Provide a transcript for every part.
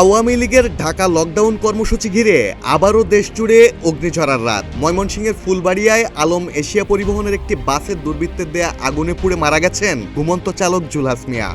আওয়ামী লীগের ঢাকা লকডাউন কর্মসূচি ঘিরে আবারও দেশজুড়ে অগ্নিঝরার রাত। ময়মনসিংহের ফুলবাড়িয়ায় আলম এশিয়া পরিবহনের একটি বাসের দুর্বৃত্তের দেয়া আগুনে পুড়ে মারা গেছেন ঘুমন্ত চালক জুলহাস মিয়া।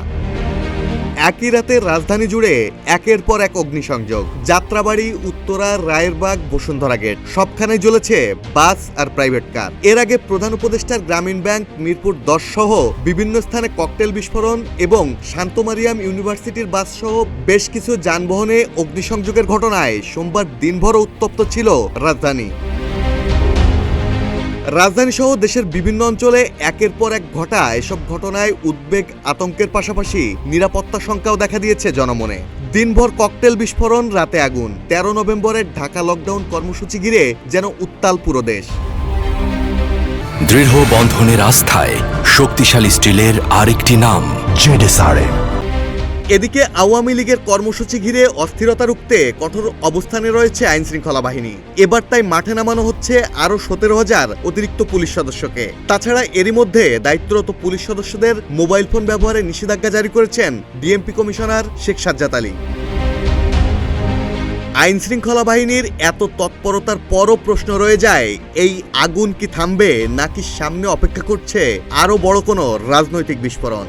একই রাতে রাজধানী জুড়ে একের পর এক অগ্নিসংযোগ। যাত্রাবাড়ি, উত্তরা, রায়েরবাগ, বসুন্ধরা গেট সবখানে জ্বলেছে বাস আর প্রাইভেট কার। এর আগে প্রধান উপদেষ্টার গ্রামীণ ব্যাংক, মিরপুর দশ সহ বিভিন্ন স্থানে ককটেল বিস্ফোরণ এবং শান্তমারিয়াম ইউনিভার্সিটির বাস সহ বেশ কিছু যানবাহনে অগ্নিসংযোগের ঘটনায় সোমবার দিনভর উত্তপ্ত ছিল রাজধানী। রাজধানী সহ দেশের বিভিন্ন অঞ্চলে একের পর এক ঘটা এসব ঘটনায় উদ্বেগ, আতঙ্কের পাশাপাশি নিরাপত্তা শঙ্কাও দেখা দিয়েছে জনমনে। দিনভর ককটেল বিস্ফোরণ, রাতে আগুন। তেরো নভেম্বরের ঢাকা লকডাউন কর্মসূচি ঘিরে যেন উত্তাল পুরো দেশ। দৃঢ় বন্ধনের আস্থায় শক্তিশালী স্টিলের আরেকটি নাম, জেডেসআরএম। এদিকে আওয়ামী লীগের কর্মসূচি ঘিরে অস্থিরতা রুখতে কঠোর অবস্থানে রয়েছে আইন শৃঙ্খলা বাহিনী। এবার তাই মাঠে নামানো হচ্ছে আরও সতেরো হাজার অতিরিক্ত পুলিশ সদস্যকে। তাছাড়া এরই মধ্যে দায়িত্বরত পুলিশ সদস্যদের মোবাইল ফোন ব্যবহারে নিষেধাজ্ঞা জারি করেছেন ডিএমপি কমিশনার শেখ সাজ্জাদ আলী। আইন শৃঙ্খলা বাহিনীর এত তৎপরতার পরও প্রশ্ন রয়ে যায়, এই আগুন কি থামবে নাকি সামনে অপেক্ষা করছে আরও বড় কোনো রাজনৈতিক বিস্ফোরণ?